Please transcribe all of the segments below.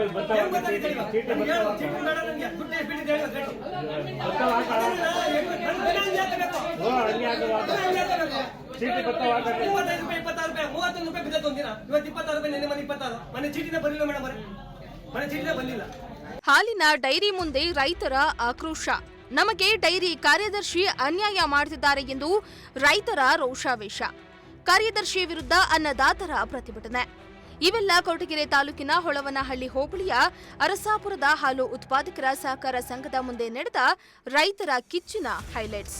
ಆಮೇಲೆ? ಚೀಟಿ. ಮೂವತ್ತೈದು ರೂಪಾಯಿ ಇಪ್ಪತ್ತಾರು ರೂಪಾಯಿ ಮೂವತ್ತೊಂದು ರೂಪಾಯಿ ಬಿದ್ದತ್ತು ಒಂದಿನ. ಇವತ್ತು ಇಪ್ಪತ್ತಾರು ರೂಪಾಯಿ ನೆನ್ನೆ ಮನೆ ಇಪ್ಪತ್ತಾರು. ಮನೆ ಚೀಟಿನ ಬರಲಿಲ್ಲ ಮೇಡಮ್ ಅವರೇ. ಮನೆ ಚೀಟಿನೇ ಬಂದಿಲ್ಲ ಹಾಲಿನ ಡೈರಿ ಮುಂದೆ ರೈತರ ಆಕ್ರೋಶ. ನಮಗೆ ಡೈರಿ ಕಾರ್ಯದರ್ಶಿ ಅನ್ಯಾಯ ಮಾಡ್ತಿದ್ದಾರೆ ಎಂದು ರೈತರ ರೋಷಾವೇಶ. ಕಾರ್ಯದರ್ಶಿ ವಿರುದ್ಧ ಅನ್ನದಾತರ ಪ್ರತಿಭಟನೆ. ಇವೆಲ್ಲ ಕೊರಟಗೆರೆ ತಾಲೂಕಿನ ಹೊಳವನಹಳ್ಳಿ ಹೋಬಳಿಯ ಅರಸಾಪುರದ ಹಾಲು ಉತ್ಪಾದಕರ ಸಹಕಾರ ಸಂಘದ ಮುಂದೆ ನಡೆದ ರೈತರ ಕಿಚ್ಚಿನ ಹೈಲೈಟ್ಸ್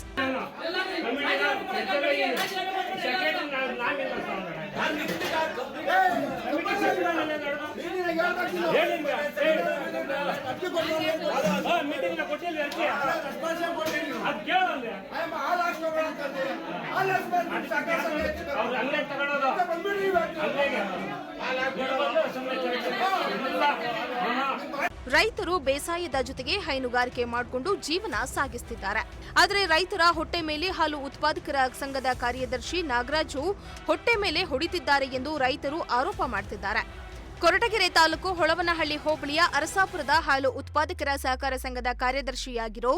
ಮೀಟಿಂಗ್ ಕೊಟ್ಟಿಲ್ಲ ಅದು ಕೇಳಲ್ಲ ಅವ್ರು ಅಲ್ಲೇ ತಗೊಳೋದು ಅಲ್ಲಿಗೆ. ಇವ್ರು ಸುಮ್ನೆ ಚರ್ಚೆ. ಇಲ್ಲ. ಹಾ. ರೈತರು ಬೇಸಾಯದ ಜೊತೆಗೆ ಹೈನುಗಾರಿಕೆ ಮಾಡಿಕೊಂಡು ಜೀವನ ಸಾಗಿಸುತ್ತಿದ್ದಾರೆ ಆದರೆ ರೈತರ ಹೊಟ್ಟೆ ಮೇಲೆ ಹಾಲು ಉತ್ಪಾದಕರ ಸಂಘದ ಕಾರ್ಯದರ್ಶಿ ನಾಗರಾಜು ಹೊಟ್ಟೆ ಮೇಲೆ ಹೊಡಿತಿದ್ದಾರೆ ಎಂದು ರೈತರು ಆರೋಪ ಮಾಡ್ತಿದ್ದಾರೆ. ಕೊರಟಗೆರೆ ತಾಲೂಕು ಹೊಳವನಹಳ್ಳಿ ಹೋಬಳಿಯ ಅರಸಾಪುರದ ಹಾಲು ಉತ್ಪಾದಕರ ಸಹಕಾರ ಸಂಘದ ಕಾರ್ಯದರ್ಶಿಯಾಗಿರೋ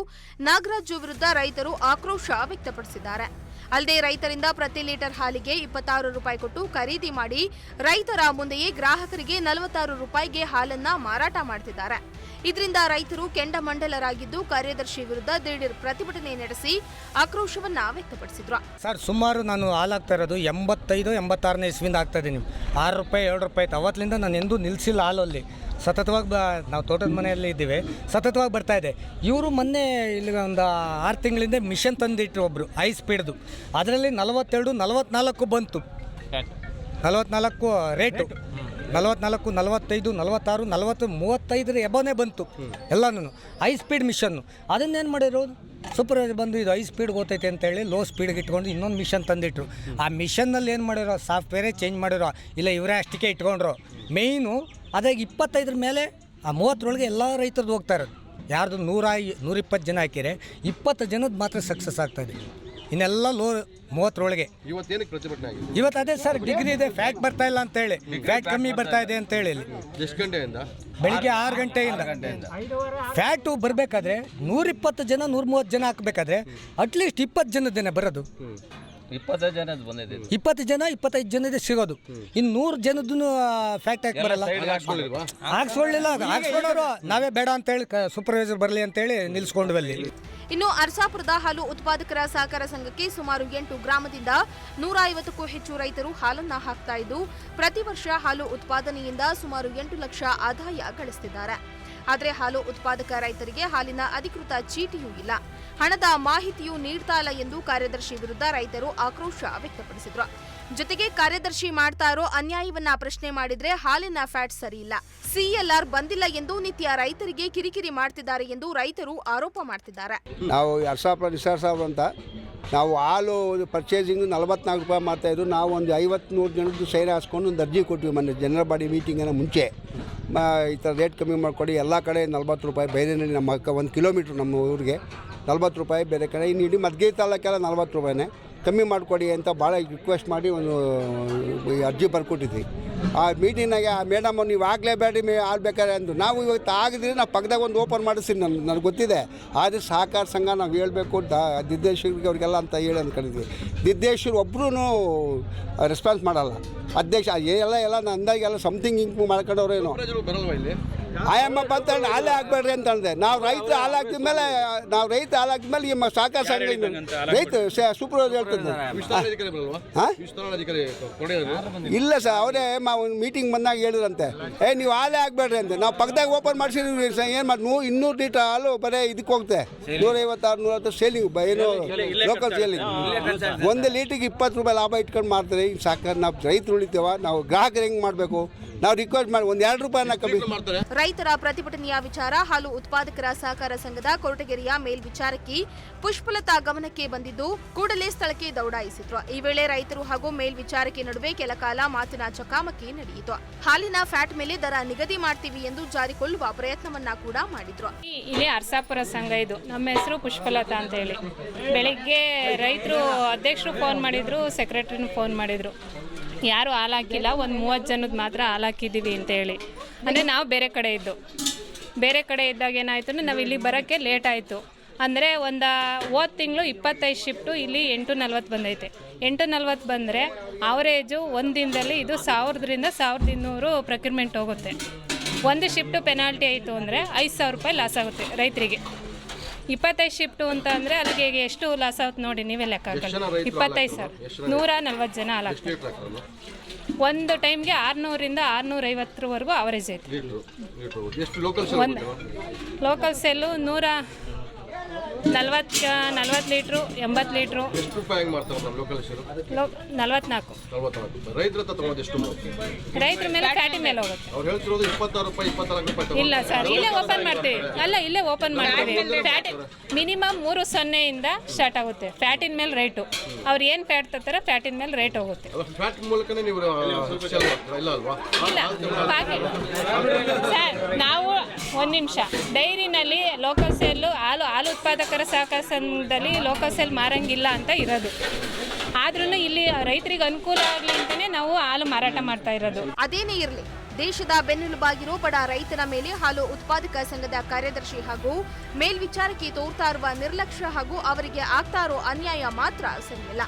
ನಾಗರಾಜು ವಿರುದ್ಧ ರೈತರು ಆಕ್ರೋಶ ವ್ಯಕ್ತಪಡಿಸಿದ್ದಾರೆ. ಅಲ್ಲದೆ ರೈತರಿಂದ ಪ್ರತಿ ಲೀಟರ್ ಹಾಲಿಗೆ ಇಪ್ಪತ್ತಾರು ರೂಪಾಯಿ ಕೊಟ್ಟು ಖರೀದಿ ಮಾಡಿ ರೈತರ ಮುಂದೆಯೇ ಗ್ರಾಹಕರಿಗೆ ನಲವತ್ತಾರು ರೂಪಾಯಿಗೆ ಹಾಲನ್ನ ಮಾರಾಟ ಮಾಡ್ತಿದ್ದಾರೆ. ಇದರಿಂದ ರೈತರು ಕೆಂಡಮಂಡಲರಾಗಿದ್ದು ಕಾರ್ಯದರ್ಶಿ ವಿರುದ್ಧ ದಿಢೀರ್ ಪ್ರತಿಭಟನೆ ನಡೆಸಿ ಆಕ್ರೋಶವನ್ನ ವ್ಯಕ್ತಪಡಿಸಿದ್ರು. ಸರ್ ಸುಮಾರು ನಾನು ಹಾಲಾಗ್ತಾ ಇರೋದು ಎಂಬತ್ತೈದು ಎಂಬತ್ತಾರನೇ ಇಸ್ವಿಂದ ಆಗ್ತಾ ಇದ್ದೀನಿ. ಆರು ರೂಪಾಯಿ ಎರಡು ರೂಪಾಯಿ ಆಯ್ತು. ಅವತ್ತಿನಿಂದ ನಾನು ಎಂದೂ ನಿಲ್ಲಿಸಿಲ್ಲ ಹಾಲಲ್ಲಿ. ಸತತವಾಗಿ ಬ ನಾವು ತೋಟದ ಮನೆಯಲ್ಲಿ ಇದ್ದೀವಿ. ಸತತವಾಗಿ ಬರ್ತಾ ಇದೆ. ಇವರು ಮೊನ್ನೆ ಇಲ್ಲಿ ಒಂದು ಆರು ತಿಂಗಳಿಂದ ಮಿಷನ್ ತಂದಿಟ್ರು ಒಬ್ಬರು ಹೈ ಸ್ಪೀಡ್ದು ಅದರಲ್ಲಿ ನಲವತ್ತೆರಡು ನಲವತ್ನಾಲ್ಕು ಬಂತು. ನಲವತ್ನಾಲ್ಕು ರೇಟು. ನಲವತ್ನಾಲ್ಕು, ನಲವತ್ತೈದು, ನಲವತ್ತಾರು ನಲವತ್ತು ಮೂವತ್ತೈದರ ಎಬೋನೇ ಬಂತು. ಎಲ್ಲನೂ. ಹೈ ಸ್ಪೀಡ್ ಮಿಷನ್ನು ಅದನ್ನೇನು ಮಾಡಿರೋ ಸೂಪರ್ವೈಸರ್ ಬಂದು ಇದು ಹೈ ಸ್ಪೀಡ್ ಗೊತ್ತೈತೆ ಅಂತೇಳಿ ಲೋ ಸ್ಪೀಡ್ಗೆ ಇಟ್ಕೊಂಡು ಇನ್ನೊಂದು ಮಿಷನ್ ತಂದಿಟ್ರು. ಆ ಮಿಷನ್ನಲ್ಲಿ ಏನು ಮಾಡಿರೋ? ಸಾಫ್ಟ್ವೇರೇ ಚೇಂಜ್ ಮಾಡಿರೋ. ಇಲ್ಲ ಇವರೇ ಅಷ್ಟಕ್ಕೆ ಇಟ್ಕೊಂಡ್ರು. ಮೇಯ್ನು ಅದಾಗ ಇಪ್ಪತ್ತೈದರ ಮೇಲೆ ಆ ಮೂವತ್ತರೊಳಗೆ ಎಲ್ಲ ರೈತರದ್ದು ಹೋಗ್ತಾ ಇರೋದು. ಯಾರ್ದು ನೂರ ನೂರಿಪ್ಪತ್ತು ಜನ ಹಾಕಿರೆ ಇಪ್ಪತ್ತು ಜನದ ಮಾತ್ರ ಸಕ್ಸಸ್ ಆಗ್ತಾಯಿದೆ ಇನ್ನೆಲ್ಲ ಲೋ ಮೂವತ್ತರೊಳಗೆ. ಇವತ್ತೇನಕ್ಕೆ ಪ್ರತಿಭಟನೆ ಆಗಿದೆ? ಇವತ್ತು ಅದೇ ಸರ್ ಡಿಗ್ರಿ ಇದೆ ಫ್ಯಾಟ್ ಬರ್ತಾ ಇಲ್ಲ ಅಂತೇಳಿ. ಫ್ಯಾಟ್ ಕಮ್ಮಿ ಬರ್ತಾ ಇದೆ ಅಂತೇಳಿ ಹೇಳಿ ಎಷ್ಟು ಗಂಟೆಯಿಂದ? ಬೆಳಿಗ್ಗೆ ಆರು ಗಂಟೆಯಿಂದ. ಫ್ಯಾಟು ಬರಬೇಕಾದ್ರೆ ನೂರಿಪ್ಪತ್ತು ಜನ ನೂರ ಮೂವತ್ತು ಜನ ಹಾಕಬೇಕಾದ್ರೆ ಅಟ್ಲೀಸ್ಟ್ ಇಪ್ಪತ್ತು ದಿನ ಬರೋದು. ಇಪ್ಪತ್ತೈದು ಜನ ಬಂದಿದೆ ಇಪ್ಪತ್ತು ಜನ ಇಪ್ಪತ್ತೈದು ಜನದ ಸಿಗೋದು. ಇನ್ನು ನೂರು ಜನದ್ದು ಫ್ಯಾಕ್ಟ್ ಹಾಕಿ ಬರಲ್ಲ? ಹಾಕ್ಸ್ಕೊಳ್ಳಿಲ್ಲ ಹಾಕ್ಸ್ಕೊಳ್ಳೋರು ನಾವೇ ಬೇಡ ಅಂತೇಳಿ ಸೂಪರ್ವೈಸರ್ ಬರಲಿ ಅಂತೇಳಿ ಹೇಳಿ ಅಲ್ಲಿ. ಇನ್ನು ಅರ್ಸಾಪುರದ ಹಾಲು ಉತ್ಪಾದಕರ ಸಹಕಾರ ಸಂಘಕ್ಕೆ ಸುಮಾರು ಎಂಟು ಗ್ರಾಮದಿಂದ ನೂರ ಐವತ್ತಕ್ಕೂ ಹೆಚ್ಚು ರೈತರು ಹಾಲನ್ನ ಹಾಕ್ತಾ ಇದ್ದು, ಪ್ರತಿ ವರ್ಷ ಹಾಲು ಉತ್ಪಾದನೆಯಿಂದ ಸುಮಾರು ಎಂಟು ಲಕ್ಷ ಆದಾಯ ಗಳಿಸುತ್ತಿದ್ದಾರೆ ಆದರೆ ಹಾಲು ಉತ್ಪಾದಕ ರೈತರಿಗೆ ಹಾಲಿನ ಅಧಿಕೃತ ಚೀಟಿಯೂ ಇಲ್ಲ. ಹಣದ ಮಾಹಿತಿಯೂ ನೀಡ್ತಾ ಇಲ್ಲ ಎಂದು ಕಾರ್ಯದರ್ಶಿ ವಿರುದ್ಧ ರೈತರು ಆಕ್ರೋಶ ವ್ಯಕ್ತಪಡಿಸಿದ್ರು. ಜೊತೆಗೆ ಕಾರ್ಯದರ್ಶಿ ಮಾಡ್ತಾ ಇರೋ ಅನ್ಯಾಯವನ್ನ ಪ್ರಶ್ನೆ ಮಾಡಿದ್ರೆ ಹಾಲಿನ ಫ್ಯಾಟ್ ಸರಿಯಿಲ್ಲ ಸಿಎಲ್ಆರ್ ಬಂದಿಲ್ಲ ಎಂದು ನಿತ್ಯ ರೈತರಿಗೆ ಕಿರಿಕಿರಿ ಮಾಡ್ತಿದ್ದಾರೆ ಎಂದು ರೈತರು ಆರೋಪ ಮಾಡ್ತಿದ್ದಾರೆ. ನಾವು ನಿಸಾರ್ ಸಾಹೇಬ್ರು ಅಂತ ನಾವು ಹಾಲು ಪರ್ಚೇಸಿಂಗ್ ನಲವತ್ನಾಲ್ಕು ರೂಪಾಯಿ ಮಾಡ್ತಾಯಿದ್ರು ನಾವು ಒಂದು ಐವತ್ತು ನೂರು ಜನದ್ದು ಸೈನ್ ಹಾಸ್ಕೊಂಡು ಒಂದು ಅರ್ಜಿ ಕೊಟ್ವಿ ಮೊನ್ನೆ ಜನರಲ್ ಬಾಡಿ ಮೀಟಿಂಗಿನ ಮುಂಚೆ. ಈ ಥರ ರೇಟ್ ಕಮ್ಮಿ ಮಾಡಿಕೊಡಿ. ಎಲ್ಲ ಕಡೆ ನಲ್ವತ್ತು ರೂಪಾಯಿ ಬೇರೆ ನಮ್ಮ ಒಂದು ಕಿಲೋಮೀಟ್ರ್ ನಮ್ಮ ಊರಿಗೆ ನಲ್ವತ್ತು ರೂಪಾಯಿ ಬೇರೆ ಕಡೆ. ಇನ್ನು ಇಡೀ ಮದ್ಗೈ ತಾಲೂಕೆಲ್ಲ ನಲ್ವತ್ತು ರೂಪಾಯಿನೇ. ಕಮ್ಮಿ ಮಾಡಿಕೊಡಿ ಅಂತ ಭಾಳ ರಿಕ್ವೆಸ್ಟ್ ಮಾಡಿ ಒಂದು ಅರ್ಜಿ ಬರ್ಕೊಟ್ಟಿದ್ವಿ. ಆ ಮೀಟಿಂಗ್ನಾಗೆ ಆ ಮೇಡಮ್ ನೀವು ಆಗಲೇಬೇಡಿ ಮೇ ಆಗ್ಬೇಕಾದ್ರೆ ಅಂದು ನಾವು ಇವತ್ತು ಆಗಿದ್ರೆ ನಾವು ಪಕ್ಕದಾಗ ಒಂದು ಓಪನ್ ಮಾಡಿಸ್ತೀನಿ ನನ್ನ ನನಗೆ ಗೊತ್ತಿದೆ. ಆದರೆ ಸಹಕಾರ ಸಂಘ ನಾವು ಹೇಳಬೇಕು ಅಂತ, ದಿದ್ದೇಶ್ವರಿಗೆ ಅವ್ರಿಗೆಲ್ಲ ಅಂತ ಹೇಳಿ ಅಂದ್ಕೊಂಡಿದ್ವಿ ದಿದ್ದೇಶ್ವರ್ ಒಬ್ಬರೂ ರೆಸ್ಪಾನ್ಸ್ ಮಾಡಲ್ಲ. ಅಧ್ಯಕ್ಷ ಎಲ್ಲ ಎಲ್ಲ ಅಂದಾಗೆಲ್ಲ ಸಮಥಿಂಗ್ ಇಂಕ್ ಮಾಡ್ಕೊಂಡವ್ರೇನು. ಆಯಮ್ಮ ಬಂತ ಹಾಲೆ ಹಾಕ್ಬೇಡ್ರಿ ಅಂತ ಅಂದೆ ನಾವು ರೈತರು ಹಾಲು ಹಾಕಿದ್ಮೇಲೆ ನಾವು ರೈತ ಹಾಲು ಹಾಕಿದ್ಮೇಲೆ ಈ ಮ- ಸಹಕಾರ ಸಂಘ ರೈತ ಸೂಪರ್ವೈಸರ್ ಹೇಳ್ತಿದ್ದೆ ವಿಸ್ತರಣಾಧಿಕಾರಿ ಬರಲ್ವಾ ಹಾ? ವಿಸ್ತರಣಾಧಿಕಾರಿ ಕೊಡೆಯವರು ಇಲ್ಲ ಸರ್ ಅವರೇ ಒಂದು ಮೀಟಿಂಗ್ ಬಂದಾಗ ಹೇಳಿದ್ರಂತೆ. ಏ ನೀವು ಹಾಲೆ ಹಾಕ್ಬೇಡ್ರಿ ಅಂತ ನಾವು ಪಕ್ಕದಾಗ ಓಪನ್ ಮಾಡಿಸಿದ್ವಿ ಸರ್. ಏನು ಮಾಡಿ ನೂ ಇನ್ನೂರು ಲೀಟರ್ ಹಾಲು ಬರೀ ಇದಕ್ಕೆ ಹೋಗುತ್ತೆ ನೂರೈವತ್ತಾರು ನೂರತ್ತು ಸೇಲಿಂಗ್ ಏನು ಲೋಕಲ್ ಸೇಲಿಂಗ್. ಒಂದು ಲೀಟ್ರಿಗೆ ಇಪ್ಪತ್ತು ರೂಪಾಯಿ ಲಾಭ ಇಟ್ಕೊಂಡು ಮಾಡ್ತಾರೆ. ಈಗ ಸಾಕು ನಾವು ರೈತರು ಉಳಿತೇವ. ನಾವು ಗ್ರಾಹಕರು ಹೆಂಗೆ ಮಾಡಬೇಕು? ನಾವು ರಿಕ್ವೆಸ್ಟ್ ಮಾಡಿ ಒಂದು ಎರಡು ರೂಪಾಯಿನ ಕಮ್ಮಿ ಮಾಡ್ತಾರೆ. ರೈತರ ಪ್ರತಿಭಟನೆಯ ವಿಚಾರ ಹಾಲು ಉತ್ಪಾದಕರ ಸಹಕಾರ ಸಂಘದ ಕೊರಟಗೆರೆಯ ಮೇಲ್ವಿಚಾರಕಿ ಪುಷ್ಪಲತಾ ಗಮನಕ್ಕೆ ಬಂದಿದ್ದು ಕೂಡಲೇ ಸ್ಥಳಕ್ಕೆ ದೌಡಾಯಿಸಿದ್ರು. ಈ ವೇಳೆ ರೈತರು ಹಾಗೂ ಮೇಲ್ವಿಚಾರಕಿ ನಡುವೆ ಕೆಲ ಕಾಲ ಮಾತಿನ ಚಕಾಮಕಿ ನಡೆಯಿತು. ಹಾಲಿನ ಫ್ಯಾಟ್ ಮೇಲೆ ದರ ನಿಗದಿ ಮಾಡ್ತೀವಿ ಎಂದು ಜಾರಿಕೊಳ್ಳುವ ಪ್ರಯತ್ನವನ್ನ ಕೂಡ ಮಾಡಿದ್ರು. ಇಲ್ಲಿ ಅರ್ಸಾಪುರ ಸಂಘ ಇದು. ನಮ್ಮ ಹೆಸರು ಪುಷ್ಪಲತಾ ಅಂತ ಹೇಳಿ ಬೆಳಿಗ್ಗೆ ರೈತರು ಅಧ್ಯಕ್ಷರು ಫೋನ್ ಮಾಡಿದ್ರು ಸೆಕ್ರೆಟರಿನೂ ಫೋನ್ ಮಾಡಿದ್ರು. ಯಾರು ಹಾಲು ಹಾಕಿಲ್ಲ, ಒಂದು ಮೂವತ್ತು ಜನದ ಮಾತ್ರ ಹಾಲು ಹಾಕಿದ್ದೀವಿ ಅಂತ ಹೇಳಿ. ಅಂದರೆ ನಾವು ಬೇರೆ ಕಡೆ ಇದ್ದು. ಬೇರೆ ಕಡೆ ಇದ್ದಾಗ ಏನಾಯಿತು ನಾವು ಇಲ್ಲಿ ಬರೋಕ್ಕೆ ಲೇಟ್ ಆಯಿತು. ಅಂದರೆ ಒಂದು ಹೋದ ತಿಂಗಳು ಇಪ್ಪತ್ತೈದು ಶಿಫ್ಟು ಇಲ್ಲಿ ಎಂಟು ನಲ್ವತ್ತು ಬಂದೈತೆ. ಎಂಟು ನಲ್ವತ್ತು ಬಂದರೆ ಅವರೇಜು ಒಂದು ದಿನದಲ್ಲಿ ಇದು ಸಾವಿರದಿಂದ ಸಾವಿರದ ಇನ್ನೂರು ಪ್ರಕ್ಯೂರ್ಮೆಂಟ್ ಹೋಗುತ್ತೆ. ಒಂದು ಶಿಫ್ಟು ಪೆನಾಲ್ಟಿ ಆಯಿತು ಅಂದರೆ ಐದು ಸಾವಿರ ರೂಪಾಯಿ ಲಾಸ್ ಆಗುತ್ತೆ ರೈತರಿಗೆ. ಇಪ್ಪತ್ತೈದು ಶಿಫ್ಟು ಅಂತ ಅಂದರೆ ಅಲ್ಲಿಗೆ ಎಷ್ಟು ಲಾಸ್ ಆಗುತ್ತೆ ನೋಡಿ ನೀವೇ ಲೆಕ್ಕ ಹಾಕೊಳ್ಳಿ. ಇಪ್ಪತ್ತೈದು? ಸಾವಿರ. ನೂರ ನಲ್ವತ್ತು ಜನ ಹಾಲು ಹಾಕ್ತಾರಲ್ಲ ಒಂದು ಟೈಮ್ಗೆ ಆರುನೂರಿಂದ ಆರುನೂರೈವತ್ತರವರೆಗೂ ಅವರೇಜ್ ಐತೆ. ಲೀಟ್ರು ಲೀಟ್ರು ಎಷ್ಟು ಲೋಕಲ್ ಸೆಲ್ ಒಂದು ಲೋಕಲ್ ಸೆಲ್ಲು ನೂರ ನಲ್ವತ್ತು ನಲ್ವತ್ತು ಲೀಟ್ರು ಎಂಬತ್ತು ಲೀಟ್ರು. ಲೋ ನಲ್ವತ್ನಾಲ್ಕು. ರೈತರ ಮೇಲೆ ಮೇಲೆ ಹೋಗುತ್ತೆ. ಅವ್ರು ಹೇಳ್ತಿರೋದು ಇಪ್ಪತ್ತಾರು ರೂಪಾಯಿ ಇಪ್ಪತ್ನಾಲ್ಕು ರೂಪಾಯಿ ತಗೊಂಡು ಇಲ್ಲ ಸರ್ ಇಲ್ಲೇ ಓಪನ್ ಮಾಡ್ತೀವಿ. ಅಲ್ಲ ಇಲ್ಲೇ ಓಪನ್ ಮಾಡ್ತೀವಿ. ಫ್ಯಾಟ್ ಮಿನಿಮಮ್ ಮೂರು ಸೊನ್ನೆಯಿಂದ ಸ್ಟಾರ್ಟ್ ಆಗುತ್ತೆ. ಫ್ಯಾಟಿನ ಮೇಲೆ ರೇಟು ಅವ್ರು ಏನು ಫ್ಯಾಟ್ ತರ್ತಾರೆ ಫ್ಯಾಟಿನ ಮೇಲೆ ರೇಟ್ ಹೋಗುತ್ತೆ. ಅದು ಫ್ಯಾಟ್ ಮೂಲಕನೇ ನೀವು ಮಾಡ್ತೀರಾ? ಇಲ್ಲ ಅಲ್ವಾ? ಇಲ್ಲ ಸರ್ ನಾವು ಒಂದು ನಿಮಿಷ. ಡೈರಿನಲ್ಲಿ ಲೋಕಲ್ ಸೇಲ್ ಹಾಲು ಹಾಲು ಉತ್ಪಾದಕರ ಸಹಕಾರ ಸಂಘದಲ್ಲಿ ಲೋಕಲ್ ಸೇಲ್ ಮಾರಂಗಿಲ್ಲ ಅಂತ ಇರೋದು. ಆದ್ರೂ ಇಲ್ಲಿ ರೈತರಿಗೆ ಅನುಕೂಲ ಆಗಲಿ ಅಂತಲೇ ನಾವು ಹಾಲು ಮಾರಾಟ ಮಾಡ್ತಾ ಇರೋದು. ಅದೇನೇ ಇರಲಿ. ದೇಶದ ಬೆನ್ನೆಲುಬಾಗಿರೋ ಬಡ ರೈತನ ಮೇಲೆ ಹಾಲು ಉತ್ಪಾದಕ ಸಂಘದ ಕಾರ್ಯದರ್ಶಿ ಹಾಗೂ ಮೇಲ್ವಿಚಾರಕಿ ತೋರ್ತಾ ಇರುವ ನಿರ್ಲಕ್ಷ್ಯ ಹಾಗೂ ಅವರಿಗೆ ಆಗ್ತಾ ಇರೋ ಅನ್ಯಾಯ ಮಾತ್ರ ಸರಿಯಿಲ್ಲ.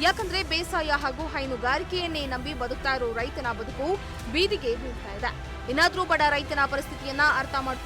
ಯಾಕಂದ್ರೆ ಬೇಸಾಯ ಹಾಗೂ ಹೈನುಗಾರಿಕೆಯನ್ನೇ ನಂಬಿ ಬದುಕ್ತಾ ಇರೋ ರೈತನ ಬದುಕು ಬೀದಿಗೆ ಬೀಳ್ತಾ ಇದೆ. ಇನ್ನಾದ್ರೂ ಬಡ ರೈತನ ಪರಿಸ್ಥಿತಿಯನ್ನ ಅರ್ಥ ಮಾಡ್ಕೊಂಡು